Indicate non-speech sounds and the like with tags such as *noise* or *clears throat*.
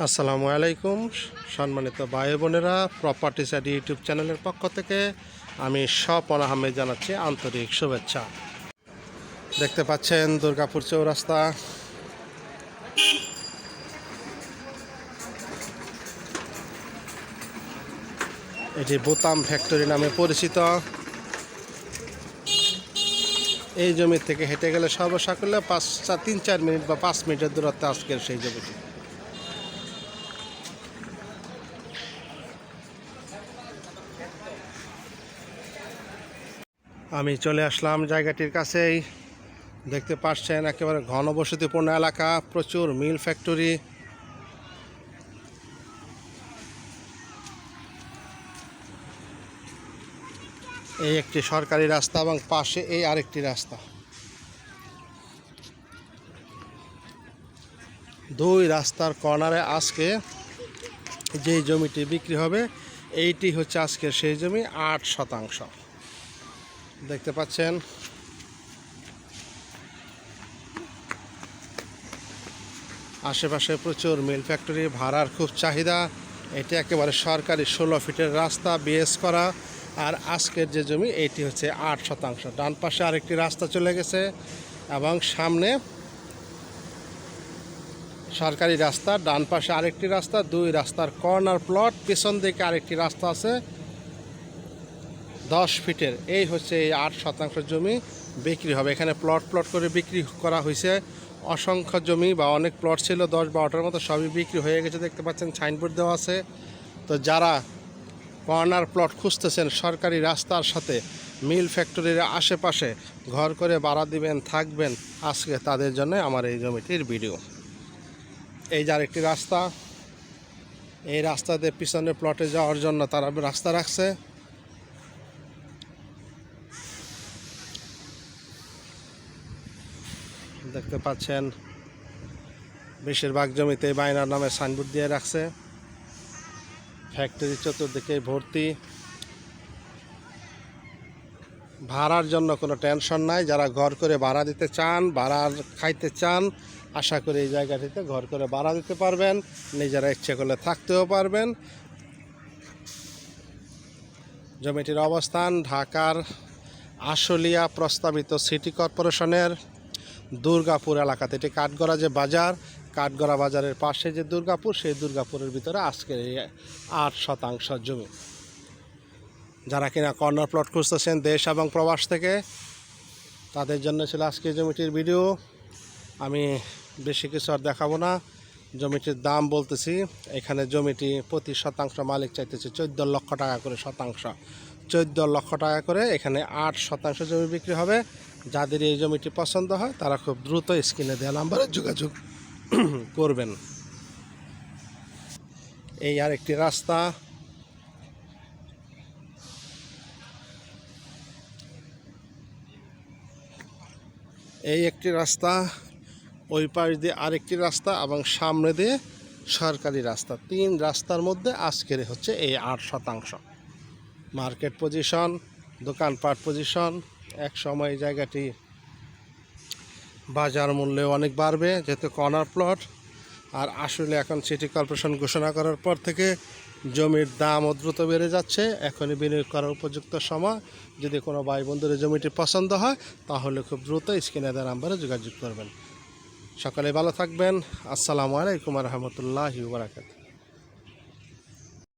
আসসালামু আলাইকুম। সম্মানিত ভাই বোনেরা প্রপার্টি সাইড ইউটিউব চ্যানেলের পক্ষ থেকে আমি স্বপন আহমেদ জানাচ্ছি আন্তরিক শুভেচ্ছা। দেখতে পাচ্ছেন দুর্গাপুর চৌরাস্তা। এটি বোতাম ফ্যাক্টরি নামে পরিচিত। এই জমি থেকে হেঁটে গেলে সর্বসাকুল্যে পাঁচ তিন চার মিনিট বা পাঁচ মিনিটের দূরত্বে আজকের সেই জমিটি। আমি চলে আসলাম জায়গাটির কাছেই। দেখতে পাচ্ছেন, একেবারে ঘনবসতিপূর্ণ এলাকা, প্রচুর মিল ফ্যাক্টরি। এই একটি সরকারি রাস্তা এবং পাশে এই আরেকটি রাস্তা। দুই রাস্তার কর্নারে আজকে যে জমিটি বিক্রি হবে, এইটি হচ্ছে আজকের সেই জমি, আট শতাংশ। দেখতে পাচ্ছেন। আশেপাশে প্রচুর মিল ফ্যাক্টরি, ভাড়ার খুব চাহিদা। এটি একেবারে সরকারি ষোলো ফিটের রাস্তা, বিএস করা। আর আজকের যে জমি, এটি হচ্ছে আট শতাংশ। ডান পাশে আরেকটি রাস্তা চলে গেছে এবং সামনে সরকারি রাস্তা, ডান পাশে আরেকটি রাস্তা, দুই রাস্তার কর্নার প্লট, পেছন দিকে আরেকটি রাস্তা আছে। দশ ফিটের। এই হচ্ছে এই আট শতাংশ জমি বিক্রি হবে। এখানে প্লট প্লট করে বিক্রি করা হয়েছে অসংখ্য জমি বা অনেক প্লট ছিল, দশ বারোটার মতো সবই বিক্রি হয়ে গেছে। দেখতে পাচ্ছেন সাইনবোর্ড দেওয়া আছে। তো যারা কর্নার প্লট খুঁজতেছেন সরকারি রাস্তার সাথে মিল ফ্যাক্টরির আশেপাশে ঘর করে ভাড়া দিবেন, থাকবেন, আজকে তাদের জন্য আমার এই জমিটির ভিডিও এই যার একটি রাস্তা, এই রাস্তাতে পিছনে প্লটে যাওয়ার জন্য তারা রাস্তা রাখছে। দেখতে পাচ্ছেন। বেশিরভাগ জমিতে বাইনার নামে সাইনবোর্ড দিয়ে রাখছে। ফ্যাক্টরি চতুর্দিকে ভর্তি। ভাড়ার জন্য কোনো টেনশন নাই। যারা ঘর করে ভাড়া দিতে চান ভাড়ার খাইতে চান, আশা করি এই জায়গাটিতে ঘর করে ভাড়া দিতে পারবেন। নিজেরা ইচ্ছে করলে থাকতেও পারবেন। জমিটির অবস্থান ঢাকার আশুলিয়া প্রস্তাবিত সিটি কর্পোরেশনের দুর্গাপুর এলাকাতে। এটি কাঠগড়া যে বাজার, কাঠগড়া বাজারের পাশে যে দুর্গাপুর, সেই দুর্গাপুরের ভিতরে আজকের এই আট শতাংশ জমি। যারা কিনা কর্নার প্লট খুঁজতেছেন দেশ এবং প্রবাস থেকে, তাদের জন্য ছিল আজকে জমিটির ভিডিও। আমি বেশি কিছু আর দেখাবো না। জমিটির দাম বলতেছি, এখানে জমিটি প্রতি শতাংশ মালিক চাইতেছে চোদ্দ লক্ষ টাকা করে শতাংশ। চোদ্দ লক্ষ টাকা করে এখানে আট শতাংশ জমি বিক্রি হবে। যাদের এই জমিটি পছন্দ হয়, তারা খুব দ্রুত স্ক্রিনে দেওয়া নাম্বারে যোগাযোগ *clears throat* করবেন। এই আর একটি রাস্তা। এই একটি রাস্তা, ওই পাশ দিয়ে আরেকটি রাস্তা এবং সামনে দিয়ে সরকারি রাস্তা। তিন রাস্তার মধ্যে আজকের হচ্ছে এই আট শতাংশ। মার্কেট পজিশন, দোকানপাট পজিশন এক সময় জায়গাটি বাজার মূল্যে অনেক বাড়বে, যেহেতু কর্নার প্লট আর আসলে এখন সিটি কর্পোরেশন ঘোষণা করার পর থেকে জমির দামও দ্রুত বেড়ে যাচ্ছে। এখনই বিনিয়োগ করার উপযুক্ত সময়। যদি কোনো ভাই জমিটি পছন্দ হয়, তাহলে খুব দ্রুত স্ক্রিনে নাম্বারে যোগাযোগ করবেন। সকালে ভালো থাকবেন। আসসালামু আলাইকুম রহমতুল্লাহি বারাকাতুহ।